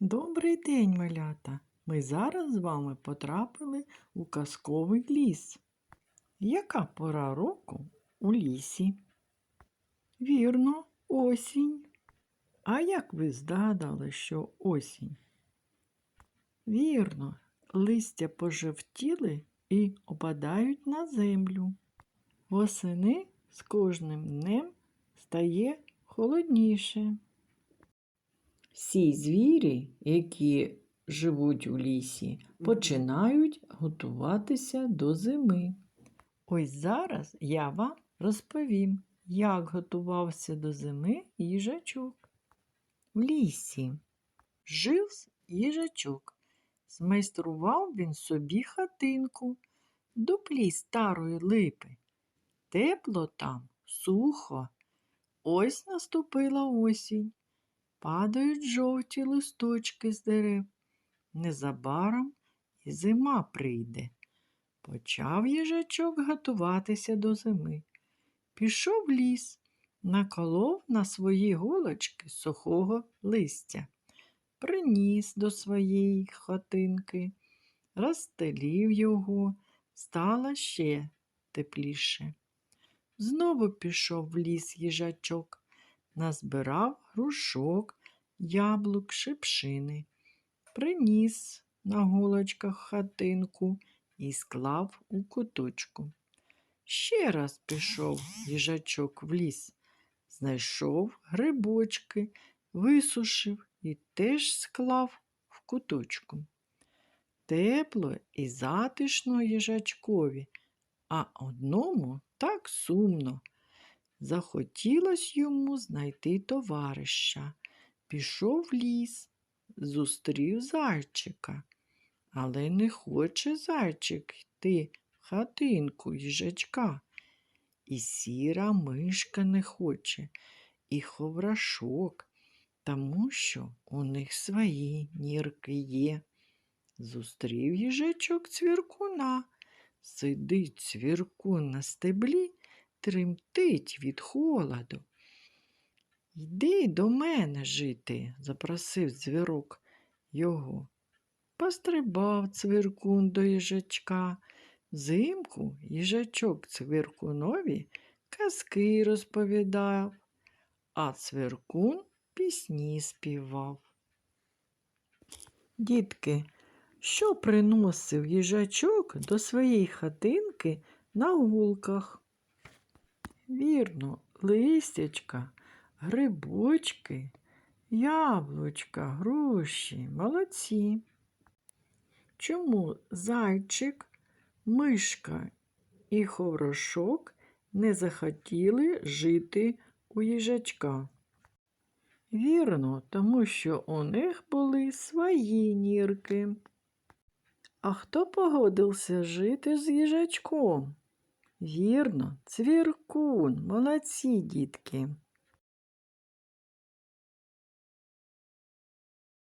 Добрий день, малята! Ми зараз з вами потрапили у казковий ліс. Яка пора року у лісі? Вірно, осінь. А як ви здогадали, що осінь? Вірно, листя пожевтіли і опадають на землю. Восени з кожним днем стає холодніше. Всі звірі, які живуть у лісі, починають готуватися до зими. Ось зараз я вам розповім, як готувався до зими їжачок. В лісі жив їжачок. Змайстрував він собі хатинку дуплі старої липи. Тепло там, сухо. Ось наступила осінь. Падають жовті листочки з дерев. Незабаром і зима прийде. Почав їжачок готуватися до зими. Пішов ліс, наколов на свої голочки сухого листя, приніс до своєї хатинки, розстелів його, стало ще тепліше. Знову пішов в ліс їжачок назбирав грушок, яблук, шипшини, приніс на голочках хатинку і склав у куточку. Ще раз пішов їжачок в ліс, знайшов грибочки, висушив і теж склав в куточку. Тепло і затишно їжачкові, а одному так сумно. Захотілось йому знайти товариша. Пішов в ліс, зустрів зайчика. Але не хоче зайчик йти в хатинку їжачка. І сіра мишка не хоче, і ховрашок, тому що у них свої нірки є. Зустрів їжачок цвіркуна. Сидить цвіркун на стеблі тремтить від холоду. Йди до мене жити, запросив звірок його. Пострибав цвіркун до їжачка. Взимку їжачок цвіркунові казки розповідав, а цвіркун пісні співав. Дітки, що приносив їжачок до своєї хатинки на гулках? Вірно, листячка, грибочки, яблучка, груші, молодці. Чому зайчик, мишка і ховрошок не захотіли жити у їжачка? Вірно, тому що у них були свої нірки. А хто погодився жити з їжачком? Вірно, цвіркун, молодці дітки.